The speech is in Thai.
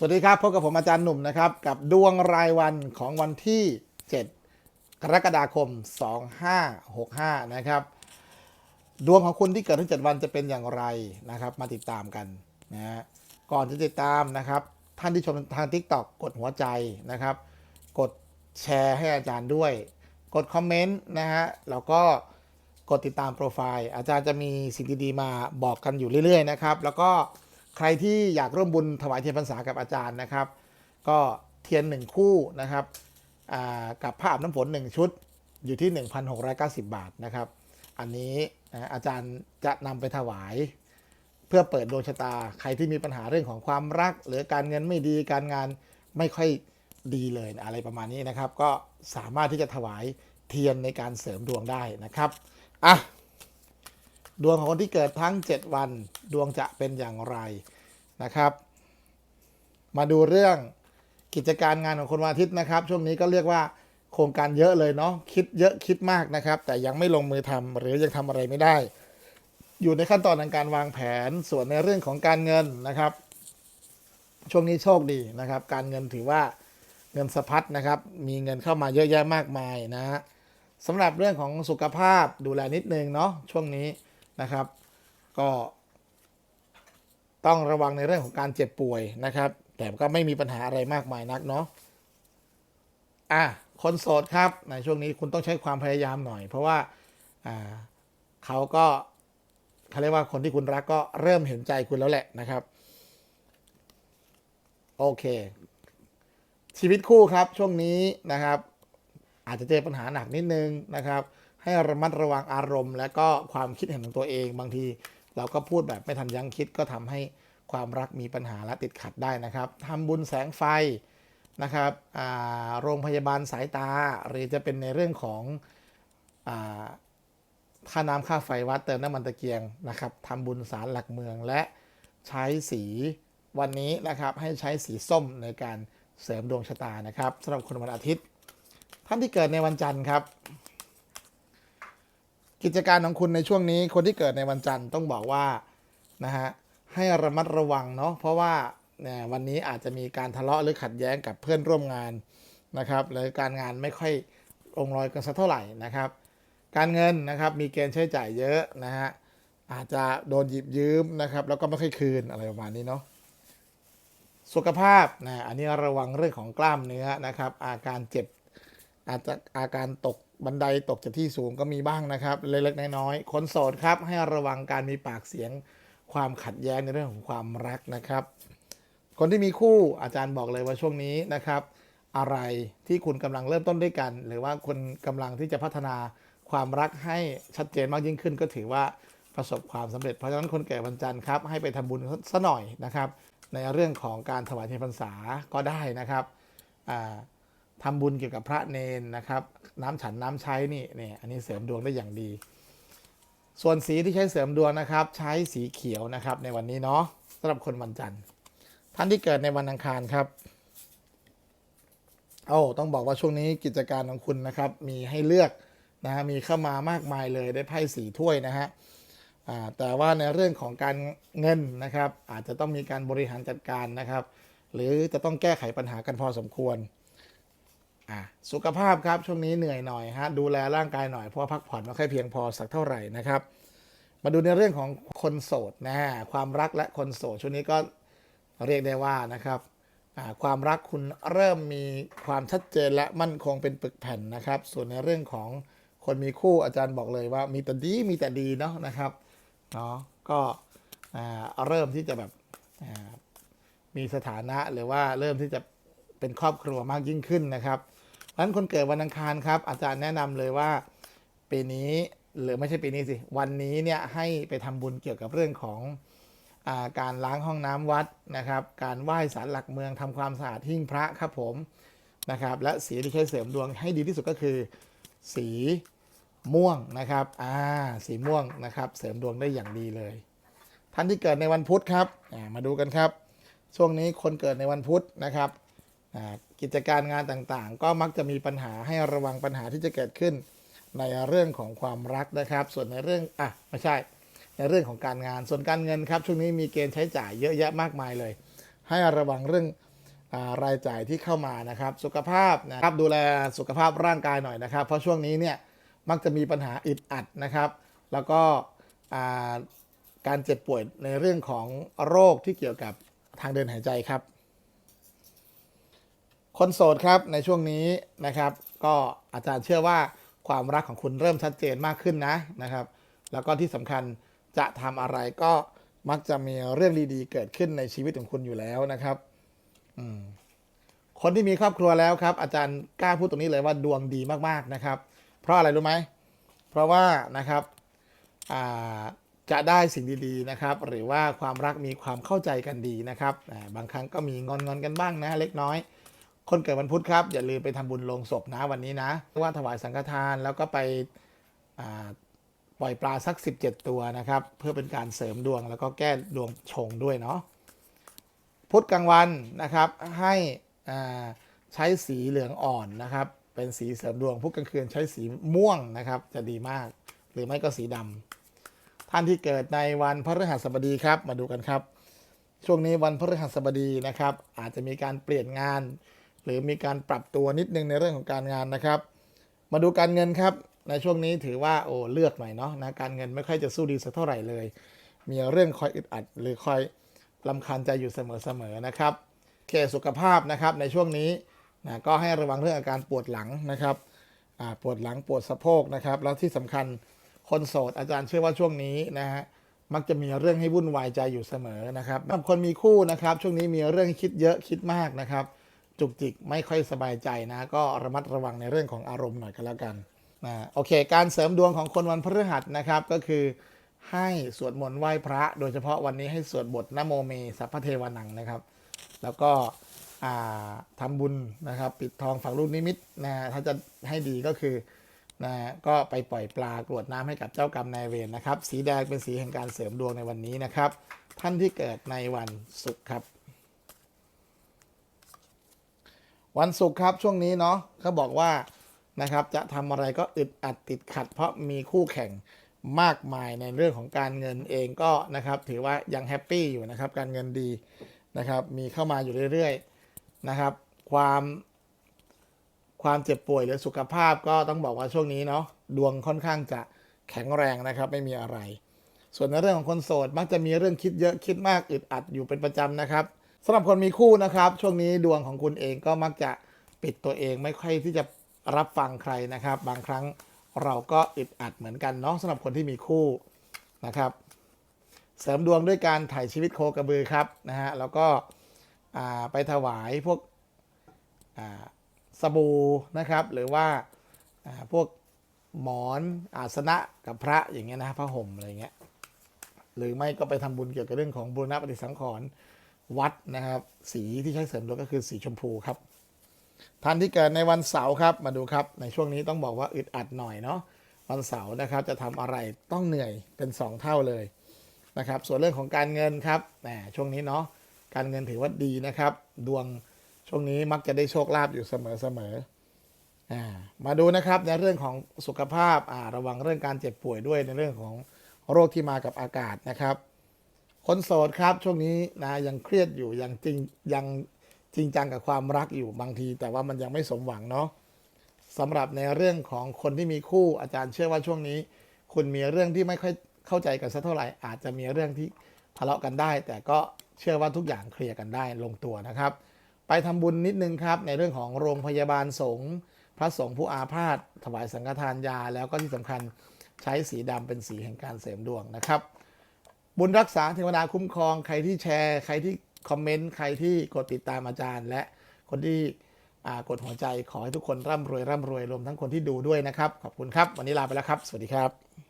สวัสดีครับพบกับผมอาจารย์หนุ่มนะครับกับดวงรายวันของวันที่ 7 กรกฎาคม 2565 นะครับ ดวงของคุณที่เกิดทั้ง 7 วันจะเป็นอย่างไรนะครับ มาติดตามกันนะฮะก่อนจะติดตามนะครับ ท่านที่ชมทาง TikTok กดหัวใจนะครับ กดแชร์ให้อาจารย์ด้วย กดคอมเมนต์นะฮะแล้วก็กดติดตามโปรไฟล์ อาจารย์จะมีสิ่งดีๆมาบอกกันอยู่เรื่อยๆนะครับ แล้วก็ ใครที่อยากร่วมบุญถวายเทียนพรรษากับอาจารย์นะครับ ก็เทียนหนึ่งคู่นะครับกับผ้าอาบน้ำฝน1ชุดอยู่ที่ 1,690 บาทนะครับ อันนี้อาจารย์จะนำไปถวาย เพื่อเปิดดวงชะตาใครที่มีปัญหาเรื่องของความรัก หรือการเงินไม่ดีการงานไม่ค่อยดีเลยอะไรประมาณนี้นะครับ ก็สามารถที่จะถวายเทียนในการเสริมดวงได้นะครับอะ ดวงของคนที่เกิดทั้ง 7 วัน ดวงจะเป็นอย่างไรนะครับ มาดูเรื่องกิจการงานของคนวันอาทิตย์นะครับ ช่วงนี้ก็เรียกว่าโครงการเยอะเลยเนาะคิดเยอะคิดมากนะครับ แต่ยังไม่ลงมือทำหรือยังทำอะไรไม่ได้ อยู่ในขั้นตอนของการวางแผนส่วนในเรื่องของการเงินนะครับ ช่วงนี้โชคดีนะครับ การเงินถือว่าเงินสะพัดนะครับ มีเงินเข้ามาเยอะแยะมากมายนะฮะสำหรับเรื่องของสุขภาพดูแลนิดนึงเนาะช่วงนี้ นะครับ ก็ต้องระวังในเรื่องของการเจ็บป่วยนะครับ แต่ก็ไม่มีปัญหาอะไรมากมายนักเนาะอะคนโสดครับ ในช่วงนี้คุณต้องใช้ความพยายามหน่อย เพราะว่าอ่าเขาก็เขาเรียกว่าคนที่คุณรักก็เริ่มเห็นใจคุณแล้วแหละนะครับ โอเค ชีวิตคู่ครับช่วงนี้นะครับ อาจจะเจอปัญหาหนักนิดนึงนะครับ ให้ระมัดระวังอารมณ์ และก็ความคิดเห็นของตัวเองบางที เราก็พูดแบบไม่ทันยั้งคิดก็ทำให้ความรักมีปัญหาและติดขัดได้นะครับทำบุญแสงไฟนะครับโรงพยาบาลสายตา หรือจะเป็นในเรื่องของอ่าค่าน้ำค่าไฟวัดเติมน้ำมันตะเกียงนะครับทำบุญสารหลักเมืองและใช้สีวันนี้นะครับให้ใช้สีส้มในการเสริมดวงชะตานะครับสำหรับคนวันอาทิตย์ ท่านที่เกิดในวันจันทร์ครับ กิจการของคุณในช่วงนี้คนที่เกิดในวันจันทร์ต้องบอกว่านะฮะให้ระมัดระวังเนาะเพราะว่าเนี่ยวันนี้อาจจะมีการทะเลาะหรือขัดแย้งกับเพื่อนร่วมงานนะครับหรือการงานไม่ค่อยองรอยกันสักเท่าไหร่นะครับ การเงินนะครับมีเกณฑ์ใช้จ่ายเยอะนะฮะอาจจะโดนหยิบยืมนะครับ แล้วก็ไม่ค่อยคืนอะไรประมาณนี้เนาะสุขภาพนะอันนี้ระวังเรื่องของกล้ามเนื้อนะครับ อาการเจ็บอาจจะอาการตก บันไดตกจากที่สูงก็มีบ้างนะครับ เล็กๆน้อยๆคนโสดครับ ให้ระวังการมีปากเสียง ความขัดแย้งในเรื่องของความรักนะครับ คนที่มีคู่อาจารย์บอกเลยว่าช่วงนี้นะครับ อะไรที่คุณกำลังเริ่มต้นด้วยกัน หรือว่าคุณกำลังที่จะพัฒนาความรักให้ชัดเจนมากยิ่งขึ้น ก็ถือว่าประสบความสำเร็จเพราะฉะนั้นคนเกิดวันจันทร์ครับให้ไปทำบุญซะหน่อยนะครับ ในเรื่องของการถวายเทียนพรรษาก็ได้นะครับอ่า ทำบุญเกี่ยวกับพระเนนนะครับ น้ำฉันน้ำใช้นี่เนี่ยอันนี้เสริมดวงได้อย่างดี ส่วนสีที่ใช้เสริมดวงนะครับ ใช้สีเขียวนะครับ ในวันนี้เนาะสำหรับคนวันจันทร์ ท่านที่เกิดในวันอังคารครับโอ้ต้องบอกว่าช่วงนี้กิจการของคุณนะครับ มีให้เลือกนะฮะมีเข้ามามากมายเลยได้ไพ่สีถ้วยนะฮะแต่ว่าในเรื่องของการเงินนะครับ อาจจะต้องมีการบริหารจัดการนะครับ หรือจะต้องแก้ไขปัญหากันพอสมควร อะสุขภาพครับช่วงนี้เหนื่อยหน่อยฮะดูแลร่างกายหน่อยเพราะพักผ่อนไม่ค่อยเพียงพอสักเท่าไหร่นะครับ มาดูในเรื่องของคนโสดนะฮะความรักและคนโสดช่วงนี้ก็เรียกได้ว่านะครับความรักคุณเริ่มมีความชัดเจนและมั่นคงเป็นปึกแผ่นนะครับ ส่วนในเรื่องของคนมีคู่อาจารย์บอกเลยว่ามีแต่ดีมีแต่ดีเนาะนะครับเนาะก็เริ่มที่จะแบบมีสถานะหรือว่าเริ่มที่จะเป็นครอบครัวมากยิ่งขึ้นนะครับ นั้นคนเกิดวันอังคารครับ อาจารย์แนะนำเลยว่าปีนี้หรือไม่ใช่ปีนี้สิ วันนี้เนี่ยให้ไปทำบุญเกี่ยวกับเรื่องของอาการล้างห้องน้ำวัดนะครับ การไหว้ศาลหลักเมืองทำความสะอาดหิ้งพระครับผมนะครับ และสีที่ใช้เสริมดวงให้ดีที่สุดก็คือ สีม่วงนะครับ อ่า สีม่วงนะครับ เสริมดวงได้อย่างดีเลย ท่านที่เกิดในวันพุธครับามาดูกันครับ ช่วงนี้คนเกิดในวันพุธนะครับ กิจการงานต่างๆ ก็มักจะมีปัญหาให้ระวังปัญหาที่จะเกิดขึ้น ในเรื่องของความรักนะครับ ส่วนในเรื่องอะไม่ใช่ ในเรื่องของการงานส่วนการเงินครับ ช่วงนี้มีเกณฑ์ใช้จ่ายเยอะแยะมากมายเลย ให้ระวังเรื่องอรายจ่ายที่เข้ามานะครับ สุขภาพนะครับดูแลสุขภาพร่างกายหน่อยนะครับ เพราะช่วงนี้เนี่ยมักจะมีปัญหาอึดอัดนะครับ แล้วก็การเจ็บป่วยในเรื่องของโรคที่เกี่ยวกับทางเดินหายใจครับ คนโสดครับในช่วงนี้นะครับ ก็อาจารย์เชื่อว่าความรักของคุณเริ่มชัดเจนมากขึ้นนะนะครับ แล้วก็ที่สำคัญจะทำอะไรก็มักจะมีเรื่องดีๆเกิดขึ้นในชีวิตของคุณอยู่แล้วนะครับอืคนที่มีครอบครัวแล้วครับ อาจารย์กล้าพูดตรงนี้เลยว่าดวงดีมากๆนะครับ เพราะอะไรรู้ไหมเพราะว่านะครับจะได้สิ่งดีๆนะครับ หรือว่าความรักมีความเข้าใจกันดีนะครับ บางครั้งก็มีงอนๆกันบ้างนะเล็กน้อย คนเกิดวันพุธครับ อย่าลืมไปทำบุญลงศพนะวันนี้นะว่าถวายสังฆทานแล้วก็ไปปล่อยปลาสัก 17 ตัวนะครับ เพื่อเป็นการเสริมดวงแล้วก็แก้ดวงชงด้วยเนาะพุธกลางวันนะครับให้ใช้สีเหลืองอ่อนนะครับ เป็นสีเสริมดวงพุธกลางคืนใช้สีม่วงนะครับ จะดีมาก หรือไม่ก็สีดำท่านที่เกิดในวันพฤหัสบดีครับมาดูกันครับ ช่วงนี้วันพฤหัสบดีนะครับ อาจจะมีการเปลี่ยนงาน หรือมีการปรับตัวนิดนึงในเรื่องของการงานนะครับ มาดูการเงินครับ ในช่วงนี้ถือว่าโอ้เลือกหน่อยเนาะนะการเงินไม่ค่อยจะสู้ดีสักเท่าไหร่เลย มีเรื่องคอยอึดอัด หรือคอยลำคาญใจอยู่เสมอๆนะครับเคสุขภาพนะครับในช่วงนี้นะก็ให้ระวังเรื่องอาการปวดหลังนะครับปวดหลังปวดสะโพกนะครับ แล้วที่สำคัญคนโสดอาจารย์เชื่อว่าช่วงนี้นะฮะมักจะมีเรื่องให้วุ่นวายใจอยู่เสมอนะครับสำหรับคนมีคู่นะครับ ช่วงนี้มีเรื่องคิดเยอะคิดมากนะครับ จุกจิกไม่ค่อยสบายใจนะ ก็ระมัดระวังในเรื่องของอารมณ์หน่อยก็แล้วกันนะโอเค การเสริมดวงของคนวันพฤหัสนะครับ ก็คือให้สวดมนต์ไหว้พระ โดยเฉพาะวันนี้ให้สวดบทนโมเมสัพพเทวานังนะครับ แล้วก็อ่าทำบุญนะครับ ปิดทองฝังลูกนิมิตนะถ้าจะให้ดีก็คือนะก็ไปปล่อยปลากรวดน้ำให้กับเจ้ากรรมนายเวรนะครับ สีแดงเป็นสีแห่งการเสริมดวงในวันนี้นะครับ ท่านที่เกิดในวันศุกร์ครับ วันศุกร์ครับช่วงนี้เนาะเขาบอกว่านะครับจะทำอะไรก็อึดอัดติดขัด เพราะมีคู่แข่งมากมายในเรื่องของการเงินเองก็นะครับถือว่ายังแฮปปี้อยู่นะครับการเงินดีนะครับมีเข้ามาอยู่เรื่อยๆนะครับ ความความเจ็บป่วยหรือสุขภาพก็ต้องบอกว่าช่วงนี้เนาะดวงค่อนข้างจะแข็งแรงนะครับไม่มีอะไร ส่วนในเรื่องของคนโสดมักจะมีเรื่องคิดเยอะคิดมากอึดอัดอยู่เป็นประจำนะครับ สำหรับคนมีคู่นะครับ ช่วงนี้ดวงของคุณเองก็มักจะปิดตัวเองไม่ค่อยที่จะรับฟังใครนะครับ บางครั้งเราก็อึดอัดเหมือนกันเนาะสำหรับคนที่มีคู่นะครับ เสริมดวงด้วยการถ่ายชีวิตโคกระบือครับนะฮะแล้วก็ไปถวายพวกสบู่นะครับ หรือว่าพวกหมอนอาสนะกับพระอย่างเงี้ยนะพระห่มอะไรเงี้ยหรือไม่ก็ไปทำบุญเกี่ยวกับเรื่องของบูรณปฏิสังขรณ์ วัดนะครับ สีที่ใช้เสริมดวงก็คือสีชมพูครับท่านที่เกิดในวันเสาร์ครับมาดูครับ ในช่วงนี้ต้องบอกว่าอึดอัดหน่อยเนาะวันเสาร์นะครับจะทำอะไรต้องเหนื่อยเป็น 2 เท่าเลยนะครับ ส่วนเรื่องของการเงินครับแหมช่วงนี้เนาะการเงินถือว่าดีนะครับ ดวงช่วงนี้มักจะได้โชคลาภอยู่เสมอเสมออ่ามาดูนะครับในเรื่องของสุขภาพอ่าระวังเรื่องการเจ็บป่วยด้วยในเรื่องของโรคที่มากับอากาศนะครับ คนโสดครับช่วงนี้นะยังเครียดอยู่ยังจริงยังจริงจังกับความรักอยู่บางที แต่ว่ามันยังไม่สมหวังเนาะสำหรับในเรื่องของคนที่มีคู่อาจารย์เชื่อว่าช่วงนี้ คุณมีเรื่องที่ไม่ค่อยเข้าใจกันสักเท่าไหร่ อาจจะมีเรื่องที่ทะเลาะกันได้ แต่ก็เชื่อว่าทุกอย่างเคลียร์กันได้ลงตัวนะครับ ไปทำบุญนิดนึงครับ ในเรื่องของโรงพยาบาลสงฆ์พระสงฆ์ผู้อาพาธถวายสังฆทานยา แล้วก็ที่สำคัญใช้สีดำเป็นสีแห่งการเสริมดวงนะครับ บุญรักษาเทวดาคุ้มครอง ใครที่แชร์ ใครที่คอมเมนต์ ใครที่กดติดตามอาจารย์ และคนที่กดหัวใจขอให้ทุกคนร่ำรวยร่ำรวยรวมทั้งคนที่ดูด้วยนะครับ ขอบคุณครับ วันนี้ลาไปแล้วครับ สวัสดีครับ